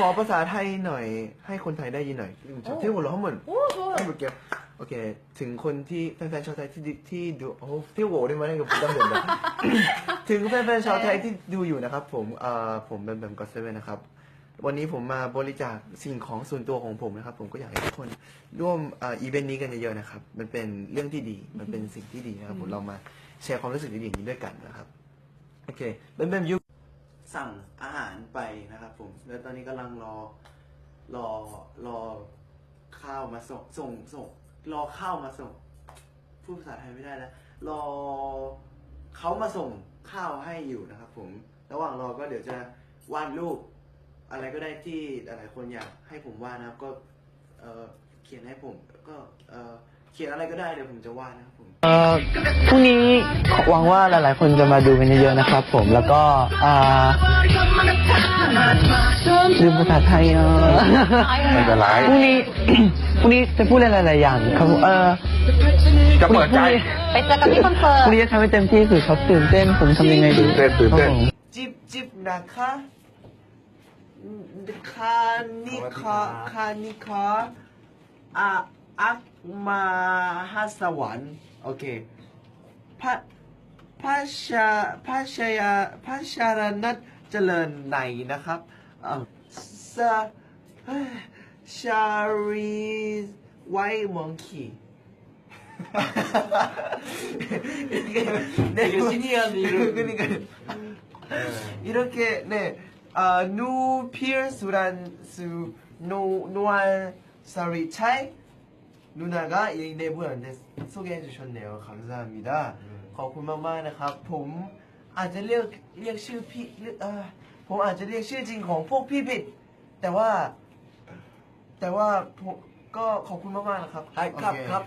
ขอภาษาไทยหน่อย ให้คนไทยได้ยินหน่อยที่หัวเราะเหมือนให้เมื่อกี้โอเค ถึงคนที่แฟนๆชาวไทยที่ที่ดูโอ้ที่โหวได้ไหมเนี่ยผมต้องเดินแบถึงแฟนๆชาวไทยที่ดูอยู่นะครับ ผมเอ่อผมแบมแบมก็เซเว่นนะครับ วันนี้ผมมาบริจาคสิ่งของส่วนตัวของผมนะครับ ผมก็อยากให้ทุกคนร่วมเอีเวนต์นี้กันเยอะๆนะครับ มันเป็นเรื่องที่ดี มันเป็นสิ่งที่ดีนะครับ ผมเรามาแชร์ความรู้สึกดีๆนี้ด้วยกันนะครับ โอเคแบมแบมยู สั่งอาหารไปนะครับผม แล้วตอนนี้กำลังรอรอรอข้าวมาส่งส่งส่งรอข้าวมาส่งพูดภาษาไทยไม่ได้แล้วรอเขามาส่งข้าวให้อยู่นะครับผม ระหว่างรอก็เดี๋ยวจะวาดรูปอะไรก็ได้ที่หลายๆคนอยากให้ผมวาดนะครับ ก็เเขียนให้ผมก็เเขียนอะไรก็ได้เดี๋ยวผมจะวาดนะครับผม เอ่อพรุ่งนี้หวังว่าหลาย ๆ คนจะมาดูกันเยอะๆนะครับผมแล้วก็อ่าลืมภาษาไทยเนาะไม่เป็นไรพรุ่งนี้ พรุ่งนี้จะพูดอะไรหลายๆอย่างครับเออจะเปิดใจไปเจอกันที่คอนเสิร์พตรุ่งนี้จะทำให้เต็มที่สุดครับตื่นเต้นผมทำยังไงดีตื่นเต้นตื่นเต้น ครับผมจิบจิบนะคะคานิคาคานิคาอา อักมาฮัสวรรค์โอเคพระพระชาพระชายาพระชารนัทเจริญในนะครับอ่าสะเอ้ยชารีไวมองคี 네, 열심히 하는 이런 그러니까 이렇게 네, 아, 누필 수란 수 노, 노안 사리 차이 누나가 이 내부였는데 소개해 주셨네요. 감사합니다. ขอบคุณมากๆนะครับ ผมอาจจะเรียกเรียกชื่อพี่เรียกเอ่อผมอาจจะเรียกชื่อจริงของพวกพี่ผิด แต่ว่า แต่ว่าผมก็ขอบคุณมากๆนะครับ はい、ครับ โอเ ครับ